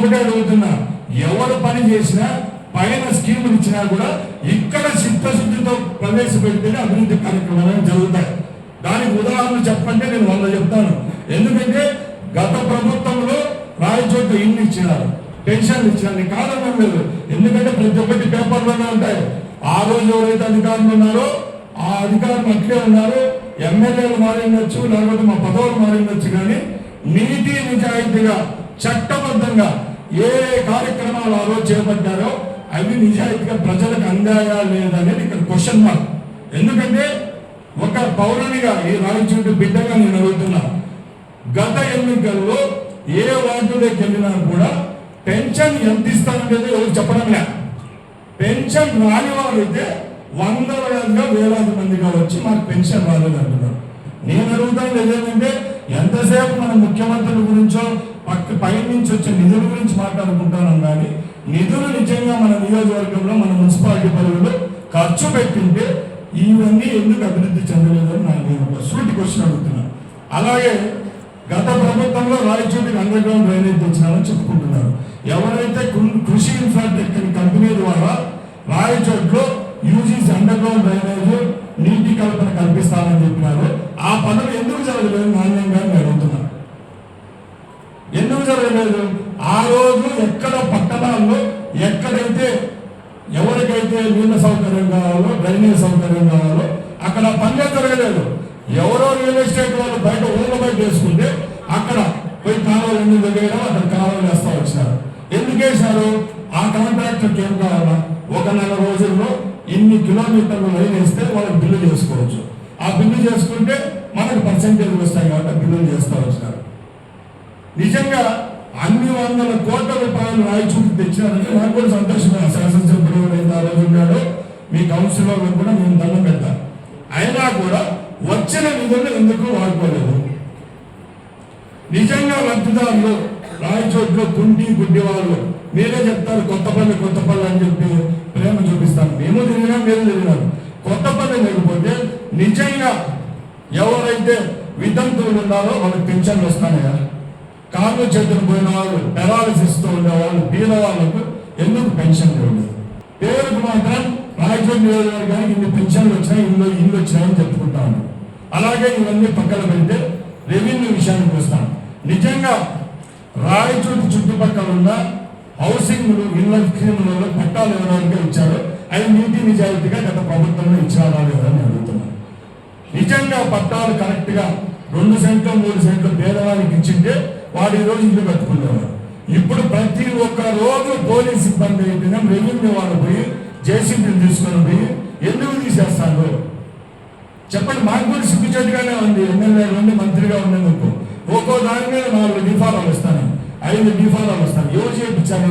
ఒకటే అడుగుతున్నా. ఎవరు పని చేసినా పైన స్కీములు ఇచ్చినా కూడా ఇక్కడ చిత్తశుద్ధితో ప్రవేశపెడితేనే అభివృద్ధి కార్యక్రమాలు జరుగుతాయి. దానికి ఉదాహరణ చెప్పంటే నేను వంద చెప్తాను. ఎందుకంటే గత ప్రభుత్వంలో రాయచోట ఇన్ని ఇచ్చినారు పెన్షన్లు ఇచ్చినారు నీకు లేదు. ఎందుకంటే ప్రతి ఒక్కటి పేపర్లోనే ఉంటాయి. ఆ రోజు ఎవరైతే అధికారులు ఉన్నారో ఆ అధికారులు అట్లే ఉన్నారు. ఎమ్మెల్యేలు మారిండొచ్చు లేకపోతే మా పదవులు మారిండొచ్చు కానీ నీతి నిజాయితీగా చట్టబద్ధంగా ఏ కార్యక్రమాలు ఆ రోజు చేపట్టారో అవి నిజాయితీగా ప్రజలకు అందాయా లేదనేది ఇక్కడ క్వశ్చన్ మార్క్ ఎందుకంటే ఒక పౌరునిగా ఈ రాయచూటి బిడ్డగా నేను అడుగుతున్నా గత ఎన్నికల్లో ఏ వార్డులోకి వెళ్ళినా కూడా పెన్షన్ ఎంత ఇస్తానంటే ఎవరు చెప్పడం లే. పెన్షన్ రాని వారు అయితే వందల వేలాది మందిగా వచ్చి మాకు పెన్షన్ రాలేదు అంటున్నారు నేను అడుగుతాను ఏదేంటంటే ఎంతసేపు మన ముఖ్యమంత్రుల గురించో పక్క పై నుంచి వచ్చే నిధుల గురించి మాట్లాడుకుంటాను కానీ నిధులు నిజంగా మన నియోజకవర్గంలో మన మున్సిపాలిటీ పరిధిలో ఖర్చు పెట్టింటే ఇవన్నీ ఎందుకు అభివృద్ధి చెందలేదని నాకు నేను ఒక సూటి క్వశ్చన్ అడుగుతున్నాను అలాగే గత ప్రభుత్వంలో రాయచూటికి అండర్ గ్రౌండ్ డ్రైనేజ్ తెచ్చినామని చెప్పుకుంటున్నారు. ఎవరైతే కృషి ఇన్ఫ్రాస్ట్రక్చర్ కంపెనీ ద్వారా రాయచోట్లో యూజీస్ అండర్ గ్రౌండ్ డ్రైనేజ్ నీటి కల్పన కల్పిస్తామని చెప్పినారు ఆ పనులు ఎందుకు జరగలేదు? నాణ్య నేను అడుగుతున్నా లేదు ఆ రోజు ఎక్కడ పట్టణాల్లో ఎక్కడైతే ఎవరికైతే నీళ్ళ సౌకర్యం కావాలో డ్రైనేజ్ సౌకర్యం కావాలో అక్కడ పనులే జరగలేదు. ఎవరో రియల్ ఎస్టేట్ వాళ్ళు బయట ఊళ్ళ బయట వేసుకుంటే అక్కడ పోయి కాలువలు ఎందుకు అక్కడ కాలువలు వేస్తా వచ్చినారు ఎందుకు వేశారు? ఆ కాంట్రాక్టర్కి ఏం కావాలా? ఒక నెల రోజుల్లో ఇన్ని కిలోమీటర్లు లైన్ వేస్తే వాళ్ళకి బిల్లు చేసుకోవచ్చు. ఆ బిల్లు చేసుకుంటే మనకు పర్సెంటేజ్ వస్తాయి కాబట్టి బిల్లులు చేస్తూ వచ్చినారు నిజంగా వందల కోట్ల రూపాయలు రాయచూటి తెచ్చారంటే నాకు కూడా సంతోషమే శాసనసభ్యుడు ఎవరైతే ఆ రోజు ఉన్నాడో. మీ కౌన్సిలర్ కూడా మేము దండం పెడతాం. అయినా కూడా వచ్చిన నిధులు ఎందుకు వాడుకోలేదు? నిజంగా లబ్ధిదారులు రాయచోట్లో గుండి గుడ్డి వాళ్ళు మీరే చెప్తారు కొత్త పల్లె కొత్త పల్లె అని చెప్పి ప్రేమ చూపిస్తాను. మేము తిరిగినా మీరు తిరిగినారు. కొత్తపల్లి లేకపోతే నిజంగా ఎవరైతే వితంతువులు ఉన్నారో వాళ్ళకి పెన్షన్లు వస్తానయ్యా కాళ్ళు చేతులు పోయిన వాళ్ళు పెరాలసిస్తో బీద వాళ్ళకు ఎందుకు పెన్షన్ లేదు పేరుకు మాత్రం రాయచోటి నియోజకవర్గానికి ఇన్ని పెన్షన్లు వచ్చినాయి ఇల్లు ఇల్లు వచ్చినాయని చెప్పుకుంటాను అలాగే ఇవన్నీ పక్కన పెడితే రెవెన్యూ విషయానికి వస్తాను నిజంగా రాయచూరు చుట్టుపక్కల ఉన్న హౌసింగ్లు ఇళ్ళ స్కీములలో పట్టాలు ఎవరెవరికి ఇచ్చారో అవి నీతి నిజాయితీగా గత ప్రభుత్వంలో ఇచ్చారా లేదని అడుగుతున్నాను నిజంగా పట్టాలు కరెక్ట్గా రెండు సెంట్లు మూడు సెంట్లు పేదవాళ్ళకి ఇచ్చింటే వాడు ఈ రోజు ఇల్లు కట్టుకునేవాడు ఇప్పుడు ప్రతి ఒక్క రోజు పోలీస్ సిబ్బంది అయితేనే రెవెన్యూ వాళ్ళు పోయి జేసీబీలు తీసుకొని పోయి ఎందుకు తీసేస్తాను చెప్పండి మాకు కూడా సిగ్గుచేటుగానే ఉంది. ఎమ్మెల్యే నుండి మంత్రిగా ఉన్నందుకు. ఒక్కో దాని మీద నాలుగు డిఫారాలు ఇస్తాను. ఐదు డిఫారాలు ఇస్తాను. ఎవరు చేయించారు